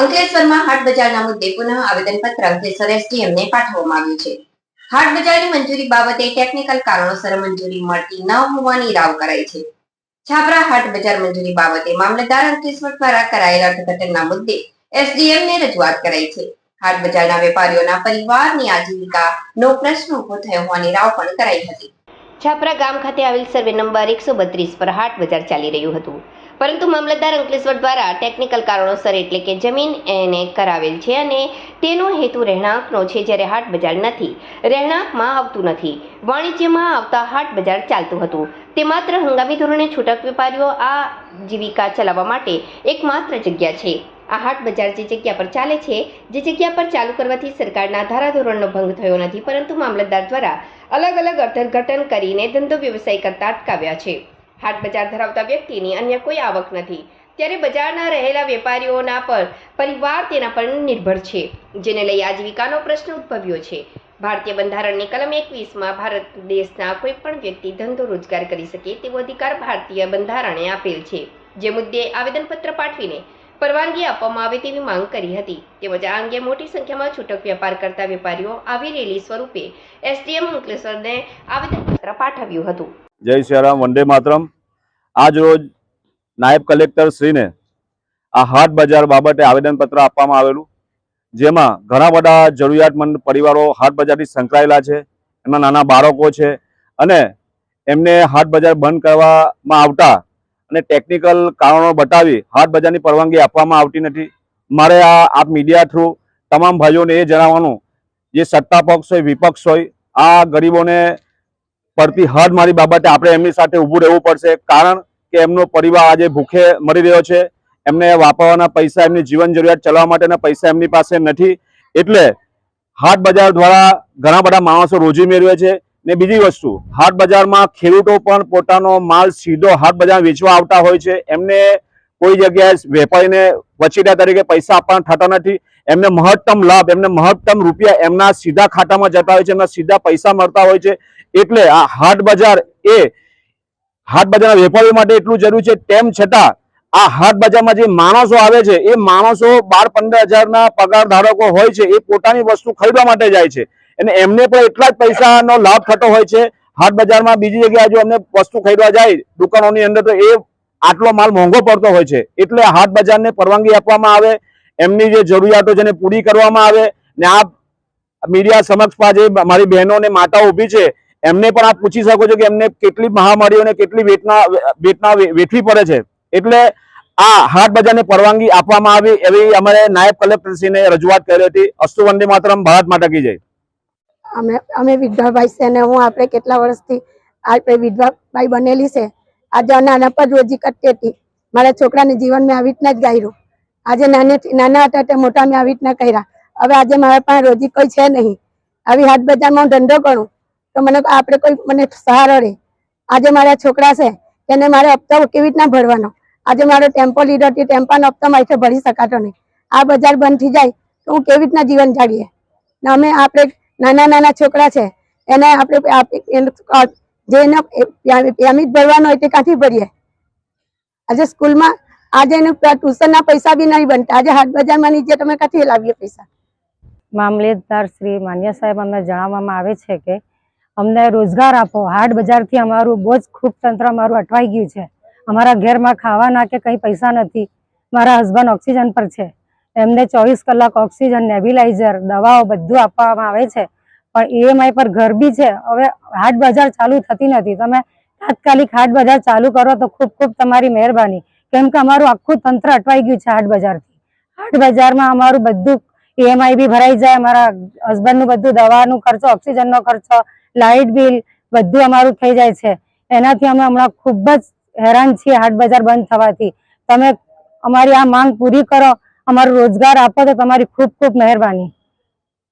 અંકલેશ્વરમાં હાટ બજારના મુદ્દે પુનઃ આવેદનપત્ર અંકલેશ્વર એસડીએમને પાઠવવામાં આવ્યું છે. હાટ બજારની મંજૂરી બાબતે ટેકનિકલ કારણોસર મંજૂરી મળતી ન હોવાની રાવ કરાઈ છે. છાપરા હાટ બજાર મંજૂરી બાબતે મામલતદાર અંકલેશ્વર દ્વારા કરાયેલા અર્થઘટનના મુદ્દે એસડીએમને રજૂઆત કરાઈ છે. હાટ બજારના વેપારીઓના પરિવારની આજીવિકાનો પ્રશ્ન ઊભો થયો હોવાની રાવ પણ કરાઈ હતી. છાપરા ગામ ખાતે આવેલ સર્વે નંબર એકસો બત્રીસ પર હાટ બજાર ચાલી રહ્યું હતું. પરંતુ મામલતદાર અંકલેશ્વર દ્વારા ટેકનિકલ કારણોસર એટલે કે જમીન એને કરાવેલ છે અને તેનો હેતુ રહેણાંકનો છે જ્યારે હાટ બજાર નથી. રહેણાંકમાં આવતું નથી. વાણિજ્યમાં આવતા હાટ બજાર ચાલતું હતું. તે માત્ર હંગામી ધોરણે છૂટક વેપારીઓ આ જીવિકા ચલાવવા માટે એકમાત્ર જગ્યા છે. આ હાટ બજાર જે જગ્યા પર ચાલે છે, જે જગ્યા પર ચાલુ કરવાથી સરકારના ધારાધોરણનો ભંગ થયો નથી, પરંતુ મામલતદાર દ્વારા અલગ અલગ અર્થઘટન કરીને ધંધો વ્યવસાય કરતા અટકાવ્યા છે. હાટ બજાર ધરાવતા વ્યક્તિની અન્ય કોઈ આવક નથી. ત્યારે બજારના રહેલા વેપારીઓના પર પરિવાર તેના પર નિર્ભર છે, જેને લઈ આજીવિકાનો પ્રશ્ન ઉદ્ભવ્યો છે. ભારતીય બંધારણની કલમ એકવીસમાં ભારત દેશના કોઈ પણ વ્યક્તિ ધંધો રોજગાર કરી શકે તેવો અધિકાર ભારતીય બંધારણે આપેલ છે. જે મુદ્દે આવેદનપત્ર પાઠવીને પરવાનગી આપવામાં આવે તેવી માંગ કરી હતી. તેમજ આ અંગે મોટી સંખ્યામાં છૂટક વેપાર કરતા વેપારીઓ આવી રેલી સ્વરૂપે એસડીએમ અંકલેશ્વરને આવેદનપત્ર પાઠવ્યું હતું. જય શ્રીરામ વંદે માતરમ. આજ રોજ નાયબ કલેક્ટર શ્રીને આ હાટ બજાર બાબતે આવેદનપત્ર આપવામાં આવેલું, જેમાં ઘણા બધા જરૂરિયાતમંદ પરિવારો હાટ બજારથી સંકળાયેલા છે, એમાં નાના બાળકો છે અને એમને હાટ બજાર બંધ કરવામાં આવતા અને ટેકનિકલ કારણો બતાવી હાટ બજારની પરવાનગી આપવામાં આવતી નથી. મારે આ આપ મીડિયા થ્રુ તમામ ભાઈઓને એ જણાવવાનું, જે સત્તા પક્ષ હોય, વિપક્ષ હોય, આ ગરીબોને પડતી હદ મારી બાબતે આપણે એમની સાથે ઊભું રહેવું પડશે. કારણ કે એમનો પરિવાર આજે ભૂખે મરી રહ્યો છે. એમને વાપરવાના પૈસા, એમની જીવન જરૂરિયાત ચલાવવા માટેના પૈસા એમની પાસે નથી. એટલે હાટ બજાર દ્વારા ઘણા બધા માણસો રોજી મેળવે છે. ને બીજી વસ્તુ, હાટ બજારમાં ખેડૂતો પણ પોતાનો માલ સીધો હાટ બજાર વેચવા આવતા હોય છે. એમને કોઈ જગ્યાએ વેપારીને વચીટા તરીકે પૈસા આપવાના થતા નથી. એમને મહત્તમ લાભ, એમને મહત્તમ રૂપિયા એમના સીધા ખાતામાં જતા હોય છે, એમના સીધા પૈસા મળતા હોય છે. એટલે આ હાટ બજાર એ, હાટ બજારના વેપારીઓ માટે એટલું જરૂરી છે. તેમ છતાં આ હાટ બજારમાં જે માણસો આવે છે, એ માણસો બાર પંદર હજારના પગાર ધારકો હોય છે, એ પોતાની વસ્તુ ખરીદવા માટે જાય છે. અને એમને પણ એટલા જ પૈસાનો લાભ થતો હોય છે. હાટ બજારમાં બીજી જગ્યાએ જો અમને વસ્તુ ખરીદવા જાય, દુકાનોની અંદર તો એ આટલો માલ મોંઘો પડતો હોય છે. એટલે હાટ બજારને પરવાનગી આપવામાં આવે, એમની જે જરૂરિયાતો છે એને પૂરી કરવામાં આવે, ને આ મીડિયા સમક્ષ જે મારી બહેનો અને માતાઓ ઊભી છે. એમને પણ આપ પૂછી શકો છો કે એમને કેટલી મહામારીઓને કેટલી વેટના વેટના વેઠવી પડે છે. એટલે આ હાટ બજારને પરવાનગી આપવામાં આવી એવી અમારે નાયબ કલેક્ટરશ્રીને રજૂઆત કરી હતી. અસ્તુ વંદે માતરમ, ભારત માતા કી અમે અમે વિધવાભાઈ છે અને હું આપણે કેટલા વર્ષથી આપણે વિધવાભાઈ બનેલી છે. આજે નાના પર રોજી કરતી હતી. મારા છોકરાને જીવન મેં આવી રીતના જ ગાયરું. આજે નાની નાના હતા તે મોટા મેં આવી રીતના કર્યા. હવે આજે મારા પાસે રોજી કોઈ છે નહીં. આવી હાટ બજારમાં હું ધંધો કરું, તો મને આપણે કોઈ, મને સહારો રહે આજે મારા છોકરા છે, તેને મારે હપ્તા કેવી રીતના ભરવાનો? આજે મારો ટેમ્પો લીધો તે ટેમ્પાનો હપ્તો મારી ભરી શકાતો નહીં. આ બજાર બંધ થઈ જાય તો હું કેવી રીતના જીવન જાળીએ? ને અમે આપણે નાના નાના છોકરા છે, એને આપણે આપ- એ- જેને પેમિટ ભરવાનો હોય તે ક્યાંથી ભરીએ? આજે સ્કૂલમાં આજે એનું ટ્યુશનના પૈસા બી નહીં બનતા. આજે હાટ બજારમાં નીચે તમે ક્યાંથી લાવીએ પૈસા? મામલેદાર શ્રી માન્ય સાહેબ અમને જણાવવામાં આવે છે કે અમને રોજગાર આપો. હાટ બજારથી અમારું બહુ જ ખૂબ તંત્ર અમારું અટવાઈ ગયું છે. અમારા ઘેરમાં ખાવાના કે કંઈ પૈસા નથી. મારા હસબન્ડ ઓક્સિજન પર છે. એમને ચોવીસ કલાક ઓક્સિજન નેબ્યુલાઇઝર દવાઓ બધું આપવામાં આવે છે. પણ ઈએમઆઈ પર ઘર બી છે. હવે હાટ બજાર ચાલુ થતી નથી. તમે તાત્કાલિક હાટ બજાર ચાલુ કરો તો ખૂબ ખૂબ તમારી મહેરબાની. કેમ કે અમારું આખું તંત્ર અટવાઈ ગયું છે હાટ બજારથી. હાટ બજારમાં અમારું બધું ઈએમઆઈ બી ભરાઈ જાય. અમારા હસબન્ડનું બધું દવાનું ખર્ચો ઓક્સિજનનો ખર્ચો લાઇટ બિલ બધું અમારું થઈ જાય છે. એનાથી અમે હમણાં ખૂબ જ હેરાન છીએ, હાટ બજાર બંધ થવાથી. તમે અમારી આ માંગ પૂરી કરો, અમારો રોજગાર આપો તો તમારી ખૂબ ખૂબ મહેરબાની.